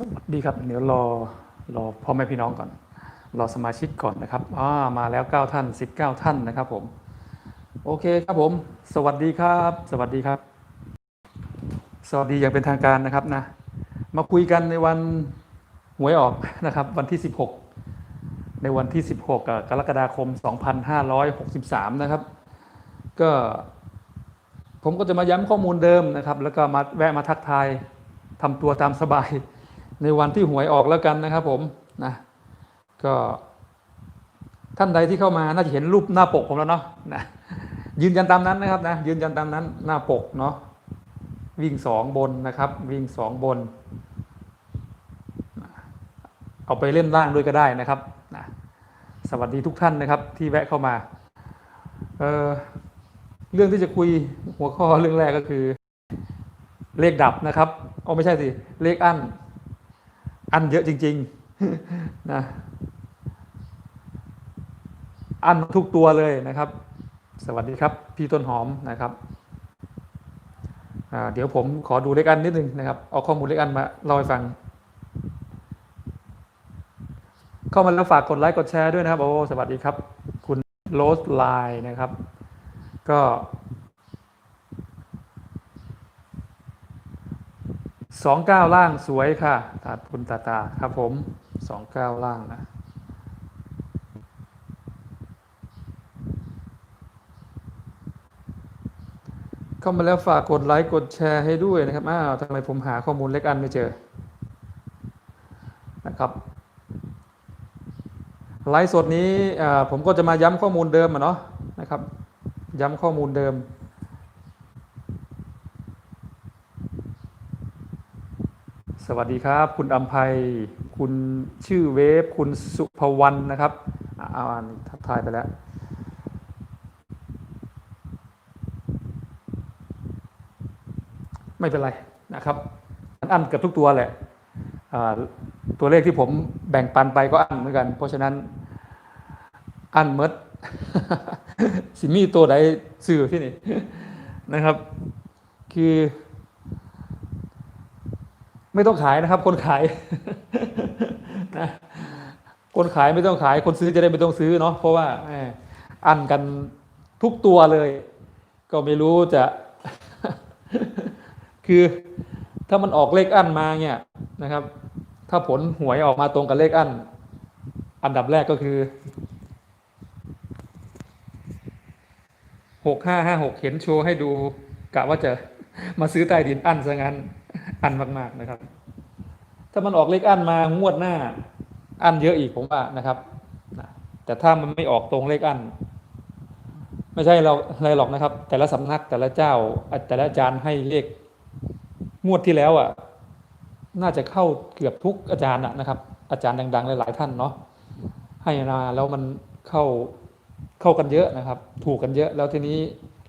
สวัสดีครับ เดี๋ยวรอรอพ่อแม่พี่น้องก่อน รอสมาชิกก่อนนะครับอ่ามาแล้ว 9 ท่าน 19 ท่านนะครับผม โอเคครับผม สวัสดีครับ สวัสดีครับ สวัสดีอย่างเป็นทางการนะครับนะ มาคุยกันในวันหวยออกนะครับ วันที่ 16 ในวันที่ 16 กรกฎาคม 2563 นะครับ ก็ผมก็จะมาย้ำข้อมูลเดิมนะครับ แล้วก็มาแวะมาทักทายทำตัวตามสบาย ในวันที่หวยออกแล้วกันนะครับ ผมนะก็ท่านใดที่เข้ามาน่าจะเห็นรูปหน้าปกผมแล้วเนาะนะยืนยันตามนั้นนะครับนะยืนยันตามนั้นหน้าปกเนาะวิ่งสองบนนะครับ วิ่งสองบน เอาไปเล่นล่างด้วยก็ได้นะครับนะสวัสดีทุกท่านนะครับ ที่แวะเข้ามาเออเรื่องที่จะคุยหัวข้อเรื่องแรกก็คือ เลขดับนะครับเอาไม่ใช่สิเลขอัน อันเยอะจริงๆนะอันทุกตัวเลยนะครับ สวัสดีครับ พี่ต้นหอมนะครับเดี๋ยวผมขอดูเลขอันนิดนึงนะครับ เอาข้อมูลเลขอันมาเล่าให้ฟัง เข้ามาแล้วฝากกดไลค์กดแชร์ด้วยนะครับ โอ้สวัสดีครับ คุณโรสไลน์นะครับ ก็ สองเก้าล่างสวยค่ะตาคุณตาตาครับผมสองเก้าล่างนะเข้ามาแล้วฝากกดไลค์กดแชร์ให้ด้วยนะครับอ้าวทำไมผมหาข้อมูลเล็กอันไม่เจอนะครับไลฟ์สดนี้ผมก็จะมาย้ำข้อมูลเดิมอะเนาะนะครับ ย้ำข้อมูลเดิม สวัสดีครับ คุณอัมภัย คุณชื่อเวฟ คุณสุภวรรณนะครับอ่านทักทายไปแล้วไม่เป็นไรนะครับมันอันเกือบทุกตัวแหละตัวเลขที่ผมแบ่งปันไปก็อันเหมือนกัน เพราะฉะนั้นอันเมดสิมีตัวใดซื้อที่นี่นะครับ คือ ไม่ต้องขายนะครับ คนขายนะคนขายไม่ต้องขาย คนซื้อจะได้ไม่ต้องซื้อเนาะเพราะว่าอันกันทุกตัวเลย ก็ไม่รู้จะ คือถ้ามันออกเลขอันมาเนี่ยนะครับ ถ้าผลหวยออกมาตรงกับเลขอันอันดับแรกก็คือหกห้าห้าหกเห็นโชว์ให้ดูกะว่าจะมาซื้อใต้ดินอั้นซะงั้น อันมาก ๆนะครับ ถ้ามันออกเลขอันมางวดหน้า อันเยอะอีกผมว่านะครับแต่ถ้ามันไม่ออกตรงเลขอันไม่ใช่เราอะไรหรอกนะครับ แต่ละสำนักแต่ละเจ้าแต่ละอาจารย์ให้เลขงวดที่แล้วอะ น่าจะเข้าเกือบทุกอาจารย์ะนะครับ อาจารย์ดังๆหลายๆท่านเนาะให้มาแล้วมันเข้าเข้ากันเยอะนะครับ ถูกกันเยอะ แล้วทีนี้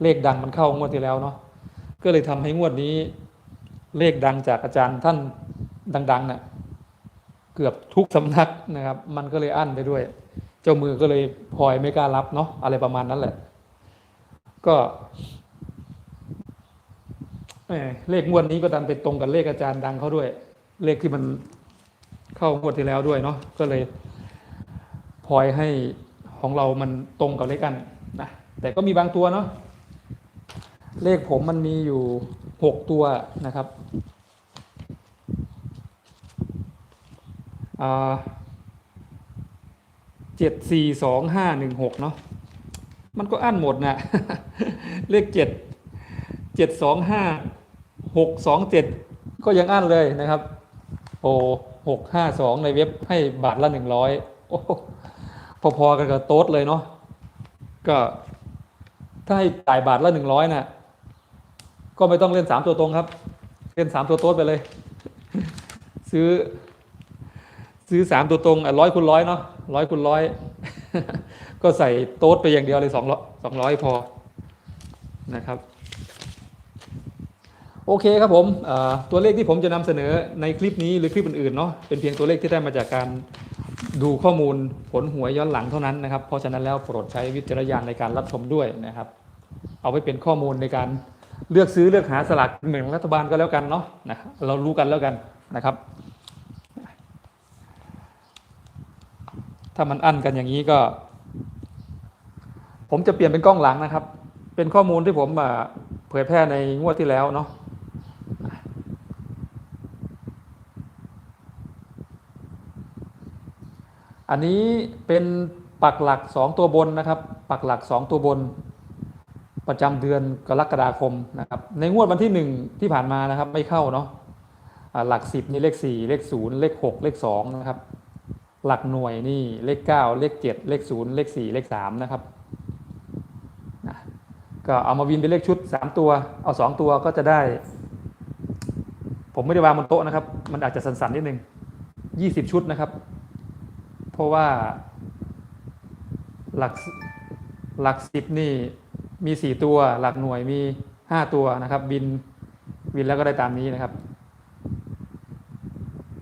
เลขดังมันเข้างวดที่แล้วเนาะก็เลยทำให้งวดนี้ เลขดังจากอาจารย์ท่านดังๆเนี่ยเกือบทุกสำนักนะครับ มันก็เลยอั้นไปด้วย เจ้ามือก็เลยพลอยไม่กล้ารับเนาะอะไรประมาณนั้นแหละ ก็เลขงวดนี้ก็ดันไปตรงกับเลขอาจารย์ดังเขาด้วย เลขที่มันเข้างวดที่แล้วด้วยเนาะก็เลยพลอยให้ของเรามันตรงกับเลขกันนะแต่ก็มีบางตัวเนาะ เลขผมมันมีอยู่หกตัวนะครับเจ็ดสี่สองห้าหนึ่งหกเนาะมันก็อั้นหมดนะเลขเจ็ดเจ็ดสองห้าหกสองเจ็ดก็ยังอั้นเลยนะครับ โอ้หกห้าสองในเว็บให้บาทละหนึ่งร้อยโอ้พอๆกันกับโต๊ดเลยเนาะก็ถ้าให้จ่ายบาทละหนึ่งร้อยน่ะ ก็ไม่ต้องเล่นสามตัวตรงครับ เล่นสามตัวโต๊ดไปเลย ซื้อ ซื้อสามตัวตรงร้อยคูณร้อยเนาะร้อยคูณร้อยก็ใส่โต๊ดไปอย่างเดียวเลยสองร้อยสองร้อยพอนะครับ โอเคครับผมตัวเลขที่ผมจะนำเสนอในคลิปนี้หรือคลิปอื่นๆเนาะเป็นเพียงตัวเลขที่ได้มาจากการดูข้อมูลผลหวยย้อนหลังเท่านั้นนะครับ เพราะฉะนั้นแล้วโปรดใช้วิจารณญาณในการรับชมด้วยนะครับ เอาไว้เป็นข้อมูลในการ เลือกซื้อเลือกหาสลากหนึ่งรัฐบาลก็แล้วกันเนาะนะเรารู้กันแล้วกันนะครับ ถ้ามันอั้นกันอย่างนี้ก็ ผมจะเปลี่ยนเป็นกล้องหลังนะครับ เป็นข้อมูลที่ผมเผยแพร่ในงวดที่แล้วเนาะอันนี้เป็นปักหลัก 2 ตัวบนนะครับ ปักหลัก 2 ตัวบน ประจำเดือนกรกฎาคมนะครับ ในงวดวันที่ 1 ที่ผ่านมานะครับ ไม่เข้าเนาะหลัก 10 นี่เลข 4 เลข 0 เลข 6 เลข 2 นะครับ หลักหน่วยนี่เลข 9 เลข 7 เลข 0 เลข 4 เลข 3 นะครับนะก็เอามาวินเป็นเลขชุด 3 ตัว เอา 2 ตัวก็จะได้ ผมไม่ได้วางบนโต๊ะนะครับ มันอาจจะสั่นๆนิดนึง 20 ชุดนะครับ เพราะว่าหลักหลักสิบนี่ มีสี่ตัวหลักหน่วยมีห้าตัวนะครับ บินบินแล้วก็ได้ตามนี้นะครับ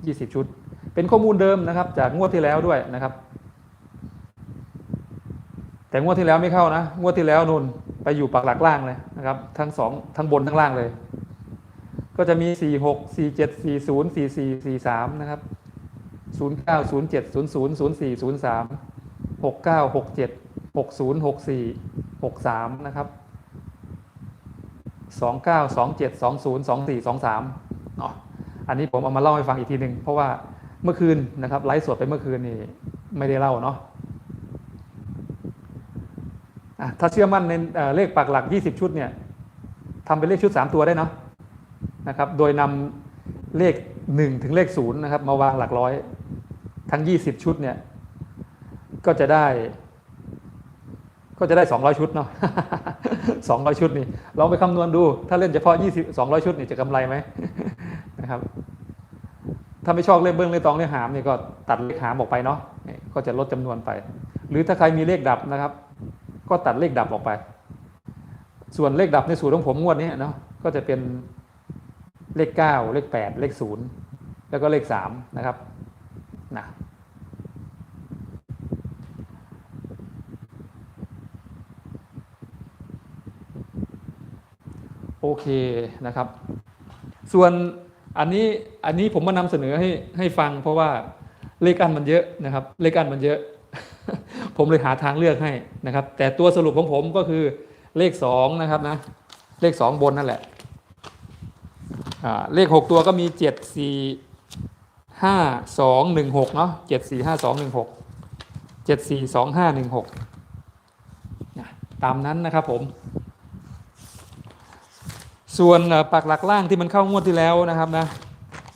ยี่สิบชุด เป็นข้อมูลเดิมนะครับ จากงวดที่แล้วด้วยนะครับ แต่งวดที่แล้วไม่เข้านะ งวดที่แล้วนุนไปอยู่ปักหลักล่างเลยนะครับ ทั้งสองทั้งบนทั้งล่างเลย ก็จะมีสี่หกสี่เจ็ดสี่ศูนย์สี่สี่สี่สามนะครับศูนย์เก้าศูนย์ เจ็ดศูนย์ศูนย์ศูนย์สี่ศูนย์สามหกสามนะครับสองเก้าสองเจ็ดสองศูนย์สองสี่สองสามเนาะอันนี้ผมเอามาเล่าให้ฟังอีกทีหนึ่งเพราะว่าเมื่อคืนนะครับไลฟ์สดไปเมื่อคืนนี่ไม่ได้เล่าเนาะถ้าเชื่อมั่นในเเลขปักหลัก 20 ชุดเนี่ยทำเป็นเลขชุด 3 ตัวได้เนาะนะครับ โดยนำเลข 1 ถึงเลข0นะครับมาวางหลักร้อย ทั้ง 20 ชุดเนี่ยก็จะได้ ก็จะได้ 200 ชุดเนาะ 200 ชุดนี่ลองไปคำนวณดู ถ้าเล่นเฉพาะ 20 200 ชุดนี่จะกำไรไหมนะครับ ถ้าไม่ชอบเลขเบิ้งเลขตองเลขหามนี่ก็ตัดเลขหามออกไปเนาะ ก็จะลดจำนวนไป หรือถ้าใครมีเลขดับนะครับ ก็ตัดเลขดับออกไป ส่วนเลขดับในสูตรของผมงวดนี้เนาะ ก็จะเป็นเลข 9 เลข 8 เลข 0 แล้วก็เลข 3 นะครับนะ โอเคนะครับ ส่วนอันนี้อันนี้ผมมานำเสนอให้ให้ฟัง เพราะว่าเลขอันมันเยอะนะครับ เลขอันมันเยอะ ผมเลยหาทางเลือกให้นะครับ แต่ตัวสรุปของผมก็คือเลขสองนะครับนะ เลขสองบนนั่นแหละเลขหกตัวก็มีเจ็ดสี่ห้าสองหนึ่งหกเนาะเจ็ดสี่ห้าสองหนึ่งหกเจ็ดสี่สองห้าหนึ่งหกตามนั้นนะครับผม ส่วนปักหลักล่างที่มันเข้างวดที่แล้วนะครับนะ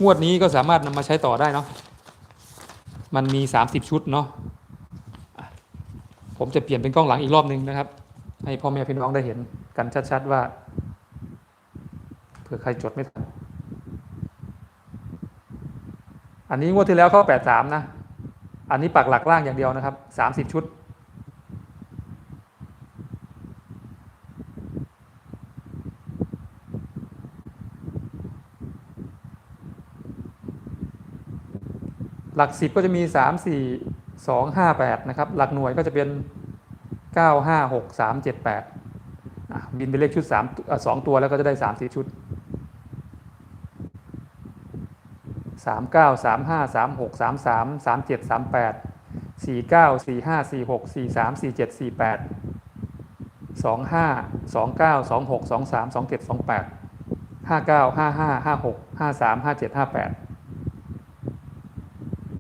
งวดนี้ก็สามารถนำมาใช้ต่อได้เนาะมันมี 30 ชุดเนาะอะผมจะเปลี่ยนเป็นกล้องหลังอีกรอบหนึ่งนะครับ ให้พ่อแม่พี่น้องได้เห็นกันชัดๆว่าเผื่อใครจดไม่ทันอันนี้งวดที่แล้วเข้า 83 นะ อันนี้ปักหลักล่างอย่างเดียวนะครับ 30 ชุด หลักสิบก็จะมีสามสี่สองห้าแปดนะครับ หลักหน่วยก็จะเป็นเก้าห้าหกสามเจ็ดแปดบินเป็นเลขชุดสามสองตัวแล้วก็จะได้สามสี่ชุดสามเก้าสามห้าสามหกสามสามสามเจ็ดสามแปดสี่เก้าสี่ห้าสี่หกสี่สาม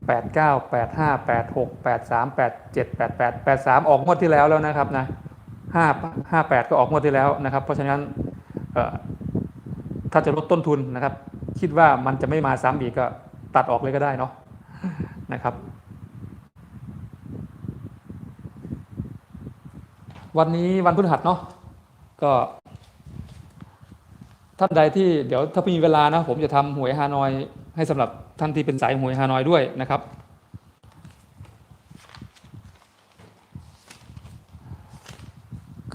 แปดสอองเก้าสองหกสองสามสองเจ็ดสองแปดห้าแปดหกแปดสามแปดเจ็ดแปดแปดแปดสามออกงวดที่แล้วแล้วนะครับนะห้าห้าแปดก็ออกงวดที่แล้วนะครับ เพราะฉะนั้นเอถ้าจะลดต้นทุนนะครับ คิดว่ามันจะไม่มาซ้ำอีกก็ตัดออกเลยก็ได้เนาะนะครับ วันนี้วันพฤหัสเนาะก็ท่านใดที่เดี๋ยวถ้ามีเวลานะผมจะทำหวยฮานอยให้สำหรับ ท่านที่เป็นสายหวยฮานอยด้วยนะครับ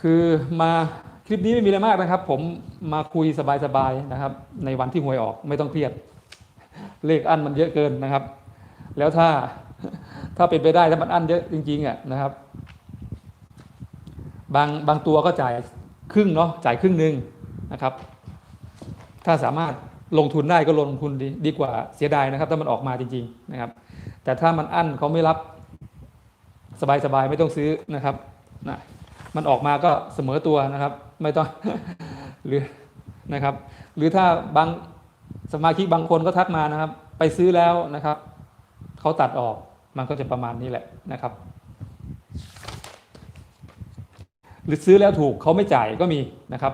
คือมาคลิปนี้ไม่มีอะไรมากนะครับ ผมมาคุยสบายๆนะครับ ในวันที่หวยออกไม่ต้องเครียด เลขอันมันเยอะเกินนะครับ แล้วถ้าถ้าเป็นไปได้ถ้ามันอันเยอะจริงๆอะนะครับ บางบางตัวก็จ่ายครึ่งเนาะจ่ายครึ่งหนึ่งนะครับ ถ้าสามารถ ลงทุนได้ก็ลงทุนดีดีกว่าเสียดายนะครับ ถ้ามันออกมาจริง ๆนะครับ แต่ถ้ามันอั้นเขาไม่รับสบายๆไม่ต้องซื้อนะครับนะมันออกมาก็เสมอตัวนะครับ ไม่ต้องหรือนะครับ หรือถ้าบางสมาชิกบางคนก็ทักมานะครับ ไปซื้อแล้วนะครับเขาตัดออกมันก็จะประมาณนี้แหละนะครับ หรือซื้อแล้วถูกเขาไม่จ่ายก็มีนะครับ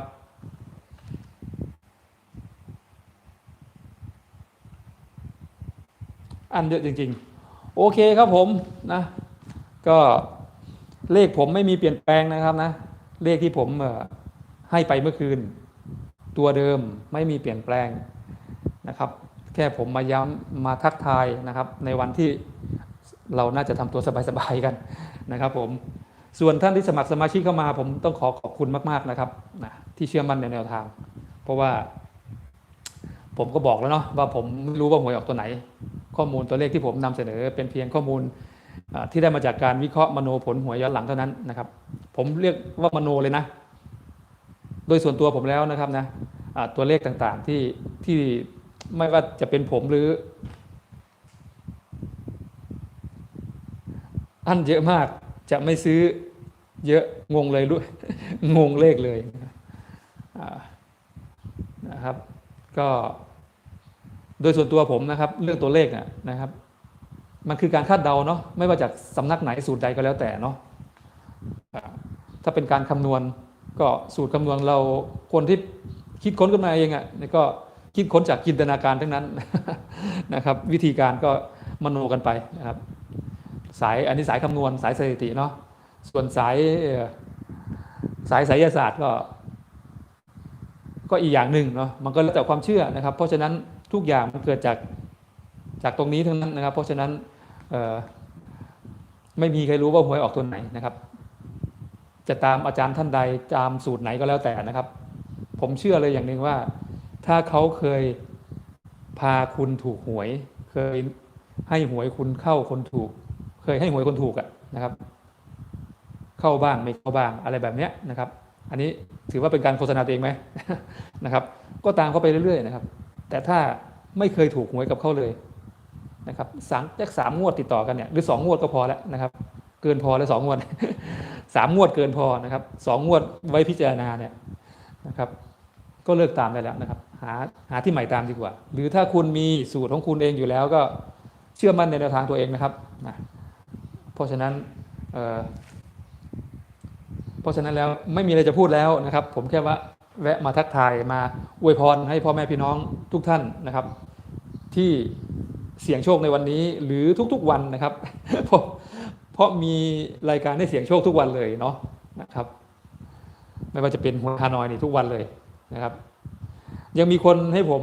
อันเยอะจริง ๆ โอเคครับผมนะ ก็เลขผมไม่มีเปลี่ยนแปลงนะครับนะ เลขที่ผมให้ไปเมื่อคืน ตัวเดิมไม่มีเปลี่ยนแปลงนะครับ แค่ผมมาย้ำมาทักทายนะครับ ในวันที่เราน่าจะทำตัวสบายๆกันนะครับผมส่วนท่านที่สมัครสมาชิกเข้ามา ผมต้องขอขอบคุณมากๆนะครับนะที่เชื่อมั่นในแนวทาง เพราะว่า ผมก็บอกแล้วเนาะว่าผมไม่รู้ว่าหวยออกตัวไหน ข้อมูลตัวเลขที่ผมนำเสนอ เป็นเพียงข้อมูลที่ได้มาจากการวิเคราะห์มโนผลหวยย้อนหลังเท่านั้นนะครับ ผมเรียกว่ามโนเลยนะ โดยส่วนตัวผมแล้วนะครับนะตัวเลขต่างๆที่ที่ไม่ว่าจะเป็นผมหรืออันเยอะมากจะไม่ซื้อเยอะงงเลยด้วยงงเลขเลยนะครับ ก็ โดยส่วนตัวผมนะครับ เรื่องตัวเลขนะครับ มันคือการคาดเดาเนาะไม่ว่าจากสำนักไหนสูตรใดก็แล้วแต่เนาะถ้าเป็นการคำนวณก็สูตรคำนวณเราคนที่คิดค้นขึ้นมาเองอะ่ะนี่ก็คิดค้นจากจินตนาการทั้งนั้นนะครับ วิธีการก็มโนกันไปนะครับ สายอันนี้สายคำนวณสายสถิติเนาะส่วนสายสายไสยศาสตร์ก็ ก็อีกอย่างหนึ่งเนาะมันก็แล้วแต่ความเชื่อนะครับ เพราะฉะนั้น ทุกอย่างมันเกิดจากจากตรงนี้ทั้งนั้นนะครับ เพราะฉะนั้นไม่มีใครรู้ว่าหวยออกตัวไหนนะครับ จะตามอาจารย์ท่านใดตามสูตรไหนก็แล้วแต่นะครับ ผมเชื่อเลยอย่างหนึ่งว่า ถ้าเขาเคยพาคุณถูกหวย เคยให้หวยคุณเข้าคนถูก เคยให้หวยคนถูกอะนะครับ เข้าบ้างไม่เข้าบ้างอะไรแบบเนี้ยนะครับ อันนี้ถือว่าเป็นการโฆษณาตัวเองไหมนะครับ ก็ตามเขาไปเรื่อยๆนะครับ แต่ถ้าไม่เคยถูกหวยกับเขาเลยนะครับสามแค่สามงวดติดต่อกันเนี่ยหรือสองงวดก็พอแล้วนะครับ เกินพอแล้วสองงวดสามงวดเกินพอนะครับสองงวดไว้พิจารณาเนี่ยนะครับ ก็เลิกตามได้แล้วนะครับ หาหาที่ใหม่ตามดีกว่า หรือถ้าคุณมีสูตรของคุณเองอยู่แล้วก็เชื่อมั่นในแนวทางตัวเองนะครับนะเพราะฉะนั้นเเพราะฉะนั้นแล้วไม่มีอะไรจะพูดแล้วนะครับ ผมแค่ว่า แวะมาทักทายมาอวยพรให้พ่อแม่พี่น้องทุกท่านนะครับ ที่เสี่ยงโชคในวันนี้หรือทุกๆวันนะครับ เพราะเพราะมีรายการให้เสี่ยงโชคทุกวันเลยเนาะนะครับ ไม่ว่าจะเป็นหัวฮานอยนี่ทุกวันเลยนะครับ ยังมีคนให้ผม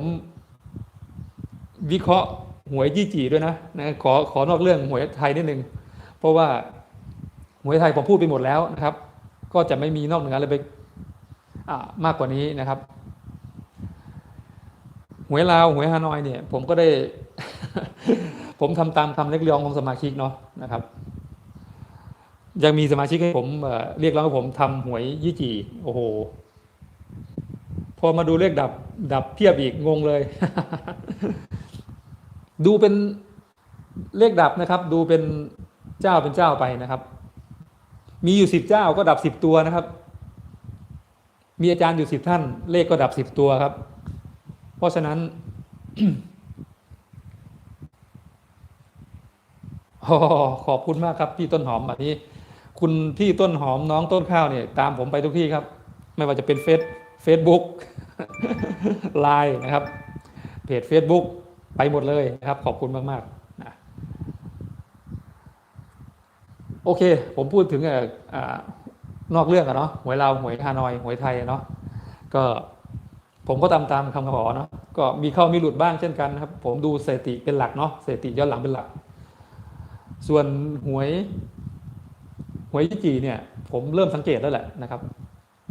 วิเคราะห์หวยยี่จีด้วยนะนะขอขอนอกเรื่องหวยไทยนิดนึงเพราะว่าหวยไทยผมพูดไปหมดแล้วนะครับ ก็จะไม่มีนอกเหนืออะไรไป มากกว่านี้นะครับหวยลาวหวยฮานอยเนี่ยผมก็ได้ ผมทำตามคำเรียกร้องของสมาชิกเนาะนะครับ ยังมีสมาชิกให้ผมเรียกร้องให้ผมทำหวยยี่จีโอ้โห พอมาดูเลขดับ ดับเพียบอีกงงเลย ดูเป็นเลขดับนะครับ ดูเป็นเจ้าเป็นเจ้าไปนะครับ มีอยู่สิบเจ้าก็ดับสิบตัวนะครับ มีอาจารย์อยู่สิบท่าน เลขก็ดับสิบตัวครับ เพราะฉะนั้นโอ้ขอบคุณมากครับพี่ต้นหอมอันนี้ คุณพี่ต้นหอมน้องต้นข้าวเนี่ย ตามผมไปทุกที่ครับ ไม่ว่าจะเป็นเฟซเฟซบุ๊กไลน์นะครับ เพจ Facebook ไปหมดเลยนะครับ ขอบคุณมากๆนะโอเค ผมพูดถึงอ่ออ่า นอกเรื่องอะเนาะหวยเราวหวยฮานอย หวยไทยเนาะก็ผมก็ตามตามคำขอเนาะก็มีเข้ามีหลุดบ้างเช่นกันนะครับ ผมดูสถิติเป็นหลักเนาะสถิติย้อนหลังเป็นหลัก ส่วนหวยหวยยี่จีเนี่ย ผมเริ่มสังเกตแล้วแหละนะครับ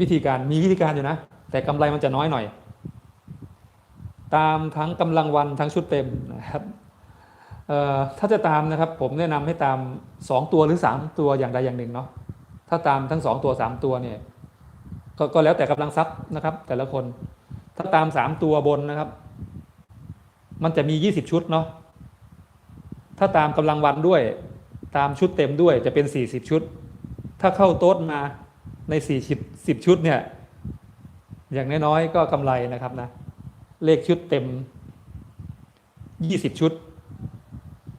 วิธีการมีวิธีการอยู่นะ แต่กำไรมันจะน้อยหน่อย ตามทั้งกำลังวันทั้งชุดเต็มนะครับเอ่อถ้าจะตามนะครับ ผมแนะนำให้ตาม 2 ตัวหรือ 3 ตัวอย่างใดอย่างหนึ่งเนาะ ถ้าตามทั้ง2ตัว3ตัวเนี่ยกก็แล้วแต่กำลังทรัพย์นะครับ แต่ละคน ถ้าตาม3ตัวบนนะครับ มันจะมี20ชุดเนาะถ้าตามกำลังวันด้วย ตามชุดเต็มด้วยจะเป็น40ชุด ถ้าเข้าโต๊ดมาใน40 10ชุดเนี่ยอย่างน้อยๆก็กำไรนะครับนะ เลขชุดเต็ม20ชุด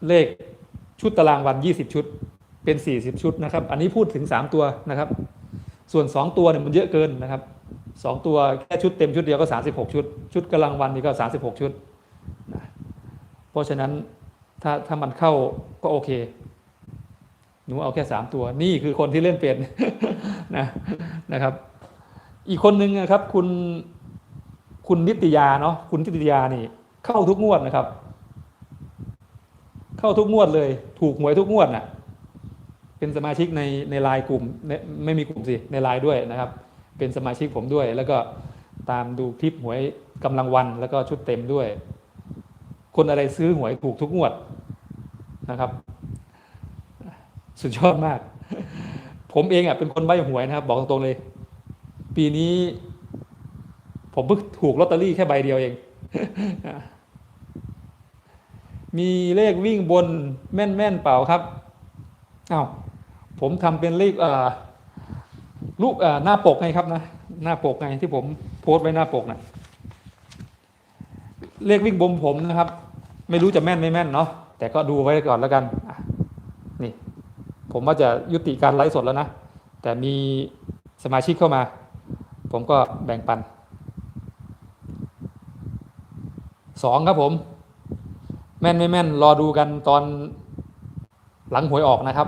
เลขชุดตารางวัน20ชุด เป็น 40 ชุดนะครับ อันนี้พูดถึง 3 ตัวนะครับ ส่วน 2 ตัวเนี่ยมันเยอะเกินนะครับ 2 ตัวแค่ชุดเต็มชุดเดียวก็ 36 ชุด ชุดกำลังวันนี่ก็ 36 ชุดนะเพราะฉะนั้นถ้าถ้ามันเข้าก็โอเค หนูเอาแค่ 3 ตัว นี่คือคนที่เล่นเป็นนะนะครับ อีกคนนึงนะครับคุณคุณนิตยาเนาะคุณนิตยานี่ เข้าทุกงวดนะครับ เข้าทุกงวดเลย ถูกหวยทุกงวดน่ะ เป็นสมาชิกในในไลน์กลุ่มในไม่มีกลุ่มสิในไลน์ด้วยนะครับ เป็นสมาชิกผมด้วย แล้วก็ตามดูคลิปหวยกำลังวันแล้วก็ชุดเต็มด้วย คนอะไรซื้อหวยถูกทุกงวดนะครับ สุดยอดมาก ผมเองอะเป็นคนใบหวยนะครับ บอกตรงๆเลย ปีนี้ ผมเพิ่งถูกลอตเตอรี่แค่ใบเดียวเองมีเลขวิ่งบนแม่นแม่นๆเปล่าครับอ้าว ผมทำเป็นเลขรูปหน้าปกไงครับนะหน้าปกไงที่ผมโพสต์ไว้หน้าปกนะเลขวิ่งบนผมนะครับ ไม่รู้จะแม่นไม่แม่นเนาะแต่ก็ดูไว้ก่อนแล้วกันนี่ ผมว่าจะยุติการไลฟ์สดแล้วนะ แต่มีสมาชิกเข้ามา ผมก็แบ่งปันสองครับผม แม่นไม่แม่น รอดูกันตอนหลังหวยออกนะครับ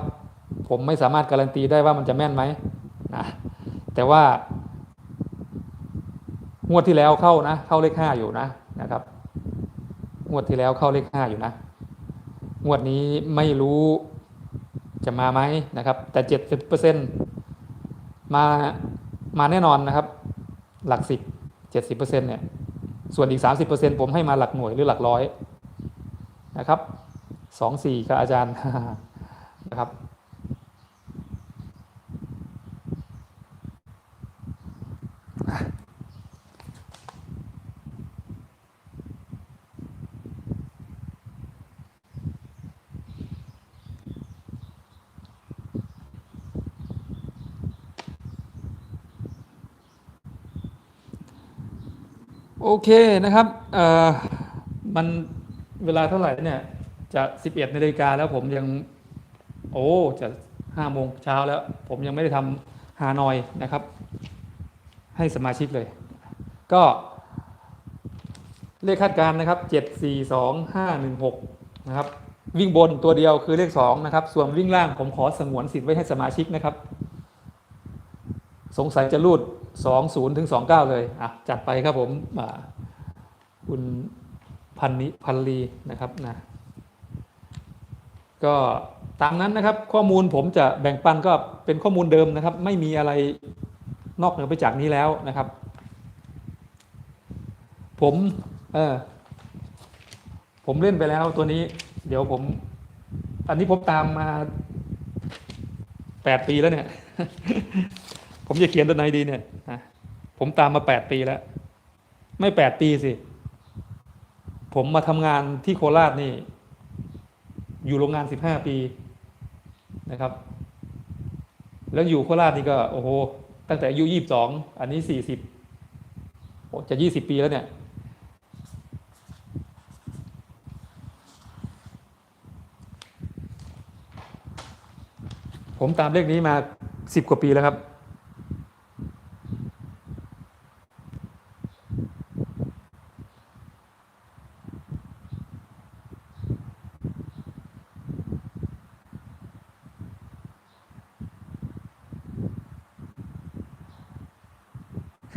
ผมไม่สามารถการันตีได้ว่ามันจะแม่นไหมนะแต่ว่างวดที่แล้วเข้านะ เข้าเลขห้าอยู่นะนะครับ งวดที่แล้วเข้าเลขห้าอยู่นะ งวดนี้ไม่รู้จะมาไหมนะครับ แต่เจ็ดสิบเปอร์เซ็นมามาแน่นอนนะครับ หลักสิบเจ็ดสิบเปอร์เซ็นเนี่ยส่วนอีกสามสิบเปอร์เซ็นผมให้มาหลักหน่วยหรือหลักร้อยนะครับสองสี่ครับอาจารย์นะครับ โอเคนะครับเอ่อมันเวลาเท่าไหร่เนี่ย จะสิบเอ็ดนาฬิกาแล้วผมยัง โอ้จะห้าโมงเช้าแล้ว ผมยังไม่ได้ทำฮานอยนะครับ ให้สมาชิกเลย ก็เลขคาดการณ์นะครับเจ็ดสี่สองห้าหนึ่งหกนะครับ วิ่งบนตัวเดียวคือเลขสองนะครับ ส่วนวิ่งล่างผมขอสงวนสิทธิ์ไว้ให้สมาชิกนะครับ สงสัยจะรูด สองศูนย์ถึงสองเก้าเลยอะจัดไปครับผมคุณพันนิพันลีนะครับนะก็ตามนั้นนะครับ ข้อมูลผมจะแบ่งปันก็เป็นข้อมูลเดิมนะครับ ไม่มีอะไรนอกเหนือไปจากนี้แล้วนะครับ ผมเออผมเล่นไปแล้วตัวนี้ เดี๋ยวผม อันนี้ผมตามมาแปดปีแล้วเนี่ย ผมจะเขียนตัวไหนดีเนี่ย ผมตามมาแปดปีแล้ว ไม่แปดปีสิ ผมมาทำงานที่โคราชนี่ อยู่โรงงานสิบห้าปีนะครับ แล้วอยู่โคราชนี่ก็ โอ้โห ตั้งแต่อายุยี่สิบสองอันนี้สี่สิบโอ้จะยี่สิบปีแล้วเนี่ย ผมตามเลขนี้มาสิบกว่าปีแล้วครับ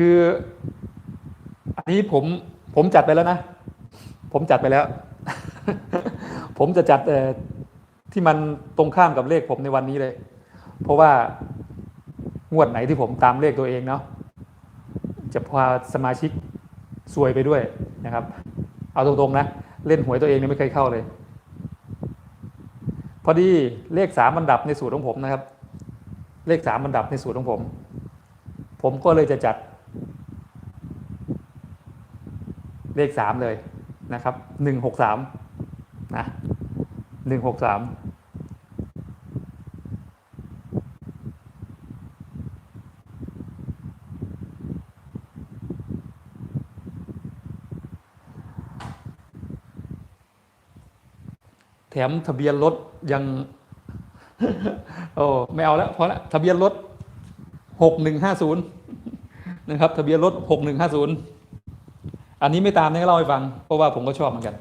คือ อันนี้ผมผมจัดไปแล้วนะ ผมจัดไปแล้ว ผมจะจัดที่มันตรงข้ามกับเลขผมในวันนี้เลย เพราะว่างวดไหนที่ผมตามเลขตัวเองเนาะจะพาสมาชิกซวยไปด้วยนะครับ เอาตรงๆนะ เล่นหวยตัวเองเนี่ยไม่เคยเข้าเลย พอดีเลขสามอันดับในสูตรของผมนะครับ เลขสามอันดับในสูตรของผม ผมก็เลยจะจัด เลขสามเลยนะครับหนึ่งหกสามนะหนึ่งหกสามแถมทะเบียนรถยังโอ้ไม่เอาแล้วพอละทะเบียนรถหกหนึ่งห้าศูนย์นะครับ ทะเบียนรถหกหนึ่งห้าศูนย์ อันนี้ไม่ตามนะเล่าให้ฟัง เพราะว่าผมก็ชอบเหมือนกัน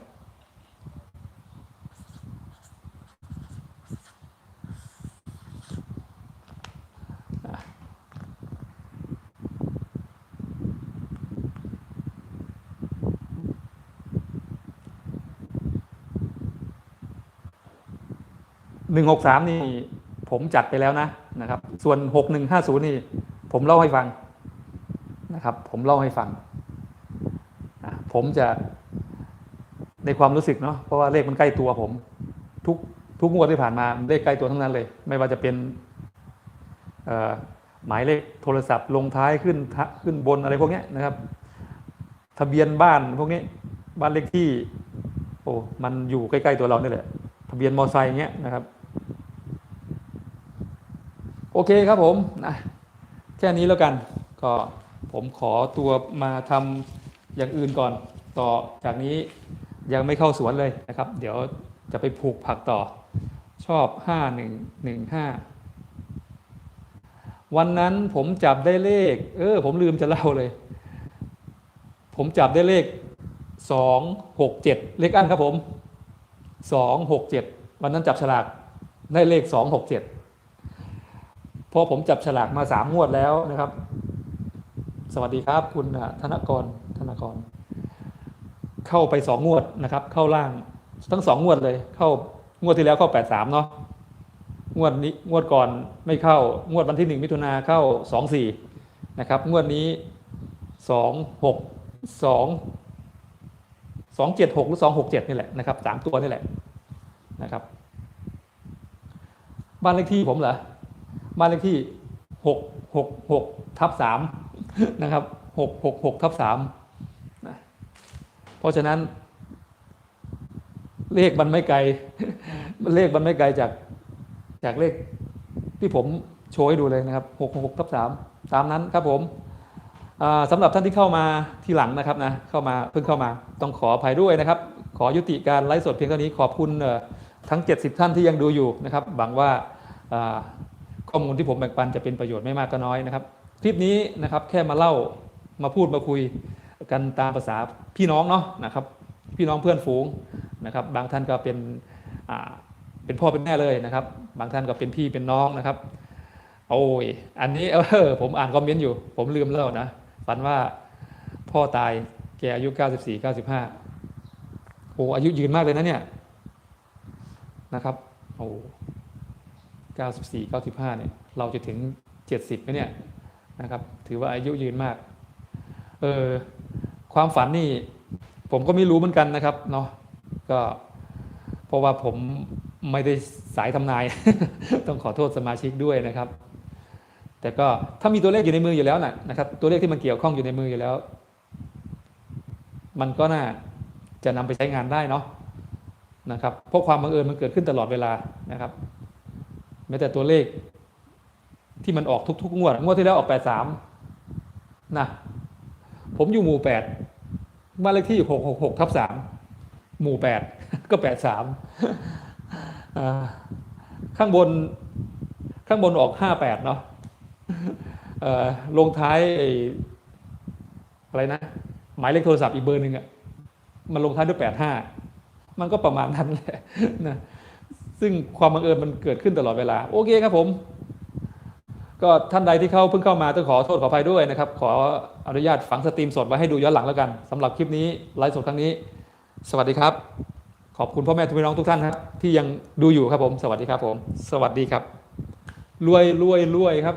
หนึ่งหกสามนี่ผมจัดไปแล้วนะนะครับ ส่วนหกหนึ่งห้าศูนย์นี่ ผมเล่าให้ฟังนะครับ ผมเล่าให้ฟัง ผมจะในความรู้สึกเนาะเพราะว่าเลขมันใกล้ตัวผม ทุกทุกงวดที่ผ่านมาเลขใกล้ตัวทั้งนั้นเลย ไม่ว่าจะเป็นหมายเลขโทรศัพท์ลงท้ายขึ้นขึ้นบนอะไรพวกนี้นะครับ ทะเบียนบ้านพวกนี้บ้านเลขที่ โอ้มันอยู่ใกล้ๆตัวเรานี่แหละทะเบียนมอไซค์เงี้ยนะครับ โอเคครับผมนะแค่นี้แล้วกัน ก็ผมขอตัวมาทำ อย่างอื่นก่อนต่อจากนี้ยังไม่เข้าสวนเลยนะครับ เดี๋ยวจะไปปลูกผักต่อ ชอบห้าหนึ่งหนึ่งห้าวันนั้นผมจับได้เลข เออ ผมลืมจะเล่าเลย ผมจับได้เลขสองหกเจ็ดเลขอันครับผมสองหกเจ็ดวันนั้นจับฉลากได้เลขสองหกเจ็ดพอผมจับฉลากมาสามงวดแล้วนะครับ สวัสดีครับคุณธนกร ธนกรเข้าไปสองงวดนะครับ เข้าล่าง ทั้งสองงวดเลย เข้างวดที่แล้วเข้าแปดสามเนาะงวดนี้งวดก่อนไม่เข้างวดวันที่หนึ่งมิถุนาเข้าสองสี่นะครับ งวดนี้สองหกสองสองเจ็ดหกหรือสองหกเจ็ดนี่แหละนะครับสามตัวนี่แหละนะครับ บ้านเลขที่ผมเหรอบ้านเลขที่หกหกหกทับสามนะครับหกหกหกทับสาม เพราะฉะนั้น เลขมันไม่ไกล เลขมันไม่ไกลจากจากเลขที่ผมโชว์ให้ดูเลยนะครับหกหกทับสามตามนั้นครับผมสำหรับท่านที่เข้ามาทีหลังนะครับนะเข้ามาเพิ่งเข้ามาต้องขออภัยด้วยนะครับ ขอยุติการไลฟ์สดเพียงเท่านี้ขอบคุณทั้ง 70 ท่านที่ยังดูอยู่นะครับหวังว่าข้อมูลที่ผมแบ่งปันจะเป็นประโยชน์ไม่มากก็น้อยนะครับ คลิปนี้นะครับแค่มาเล่ามาพูดมาคุย กันตามภาษาพี่น้องเนาะนะครับ พี่น้องเพื่อนฝูงนะครับ บางท่านก็เป็นเป็นพ่อเป็นแม่เลยนะครับ บางท่านก็เป็นพี่เป็นน้องนะครับ โอ้ยอันนี้เออผมอ่านคอมเมนต์อยู่ ผมลืมแล้วนะฝันว่าพ่อตายแกอายุ 94 95 โอ้อายุยืนมากเลยนะเนี่ยนะครับโอ้94 95เนี่ยเราจะถึง 70ไหมเนี่ยนะครับ ถือว่าอายุยืนมาก เออ ความฝันนี่ ผมก็ไม่รู้เหมือนกันนะครับเนาะก็เพราะว่าผมไม่ได้สายทำนาย ต้องขอโทษสมาชิกด้วยนะครับ แต่ก็ถ้ามีตัวเลขอยู่ในมืออยู่แล้วนะนะครับ ตัวเลขที่มันเกี่ยวข้องอยู่ในมืออยู่แล้ว มันก็น่าจะนำไปใช้งานได้เนาะนะครับเพราะความบังเอิญมันเกิดขึ้นตลอดเวลานะครับแม้แต่ตัวเลขที่มันออกทุกๆงวดงวดที่แล้วออกแปดสามนะ ผมอยู่หมู่แปดบ้านเลขที่หกหกหกทับสามหมู่แปดก็แปดสามข้างบนข้างบนออกห้าแปดเนาะลงท้ายไอ้อะไรนะ หมายเลขโทรศัพท์อีกเบอร์หนึ่งอะมันลงท้ายด้วยแปดห้ามันก็ประมาณนั้นแหละนะซึ่งความบังเอิญมันเกิดขึ้นตลอดเวลา โอเคครับผม ก็ท่านใดที่เข้าเพิ่งเข้ามาต้องขอโทษขออภัยด้วยนะครับ ขออนุญาตฝังสตรีมสดไว้ให้ดูย้อนหลังแล้วกันสำหรับคลิปนี้ไลฟ์สดครั้งนี้ สวัสดีครับ ขอบคุณพ่อแม่ทุกพี่น้องทุกท่านครับที่ยังดูอยู่ครับผม สวัสดีครับผม สวัสดีครับ รวยรวยรวยครับ